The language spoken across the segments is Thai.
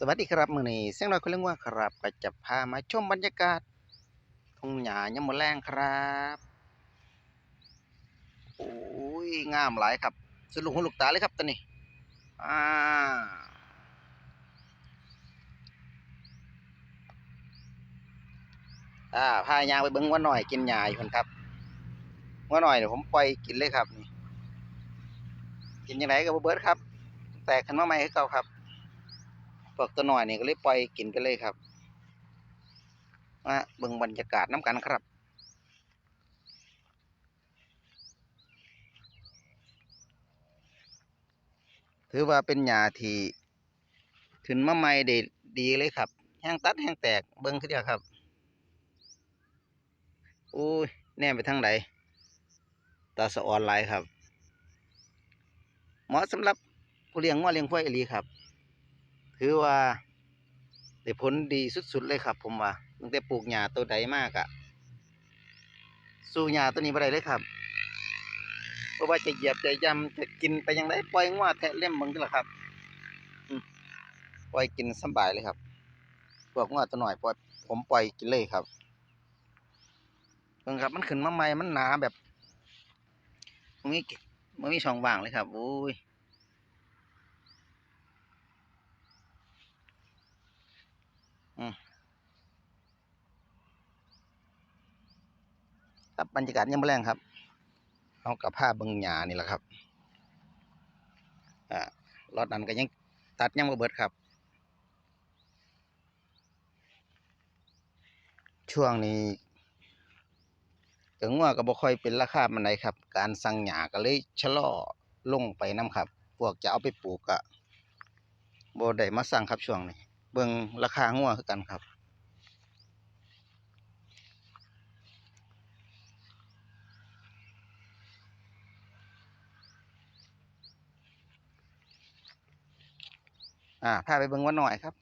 สวัสดีครับมือนี้เสียงน้อยคนเลี้ยงว่าครับก็จะพามาชมบรรยากาศทุ่งหญ้ายามมื้อแลงครับโอ้ยงามหลายครับสุดลูกหูลูกตาเลยครับตอนนี้อ่าอ่าพายางไปเบิ่งว่าหน่อยกินหญ้าอยู่พุ่นครับว่าหน่อยเดี๋ยวผมปล่อยกินเลยครับนี่กินจังไดก็บ่เบิดครับ แตกขึ้นมาใหม่คือเก่าครับ พวกตัวหน่อยนี่ก็เลยปล่อยกินไปเลยครับมาเบิ่งบรรยากาศน้ำกันครับถือว่าเป็นหญ้าที่ขึ้นมาใหม่ได้ดีเลยครับ แห้งตัดแห้งแตกเบิ่งคือเดียวครับโอ้ยแน่ไปทางไหนตาสะออนหลายครับ เหมาะสำหรับผู้เลี้ยงงัวเลี้ยงควายอีลีครับ ถือว่าได้ผลดีสุดๆเลยครับ ผมว่าตั้งแต่ปลูกหญ้าตัวใดมากอะสู้หญ้าตัวนี้บ่ได้เลยครับเพราะว่าจะเหยียบจะยำจะกินไปยังไงปล่อยงัวแทะเล่มมึงนี่แหละครับปล่อยกินสบายเลยครับพวกงัวตัวหน่อยปล่อยผมปล่อยกินเลยครับเพิ่งครับมันขึ้นมาใหม่มันหนาแบบมันมีมันมีช่องว่างเลยครับโอ้ย ครับบรรยากาศยามมื้อแลงครับเอากับผ้าเบิงหญ้านี่แหละครับอ่ารถนั้นก็ยังตัดยังบ่เบิดครับ ช่วงนี้ถึงว่าก็บ่ค่อยเป็นราคาปานใดครับ การสั่งหญ้าก็เลยชะลอลงไปนํครับ พวกจะเอาไปปลูกก็บ่ได้มาสั่งครับช่วงนี้ เบิ่งราคางัวคือกันครับ อ่าพาไปเบิ่งว่าหน่อยครับ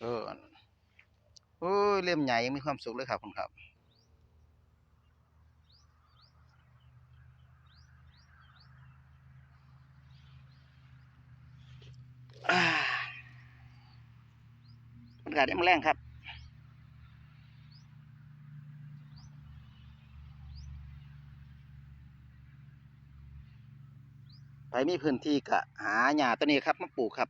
เออโอ้ยเล่มใหญ่มีความสุขเลยครับคุณครับอ่าบรรยากาศยามมื้อแรงครับ ไปมีพื้นที่ก็หาหญ้าตัวนี้ครับมาปลูกครับ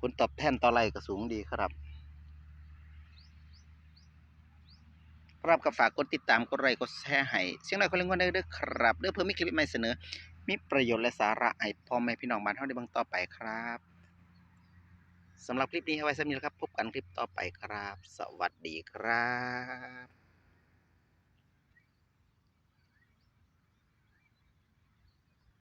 ผลตอบแทนต่อไรก็สูงดีครับ ครับก็ฝากกดติดตามกดไลค์กดแชร์ให้เสียงหน่อยคนเล่นกันได้ด้อครับเด้อเพื่อมีคลิปใหม่เสนอ มีประโยชน์และสาระให้พ่อแม่พี่น้องบ้านเฮาได้เบิ่งต่อไปครับสำหรับคลิปนี้เอาไว้สำหรับนี้ครับ พบกันคลิปต่อไปครับ สวัสดีครับ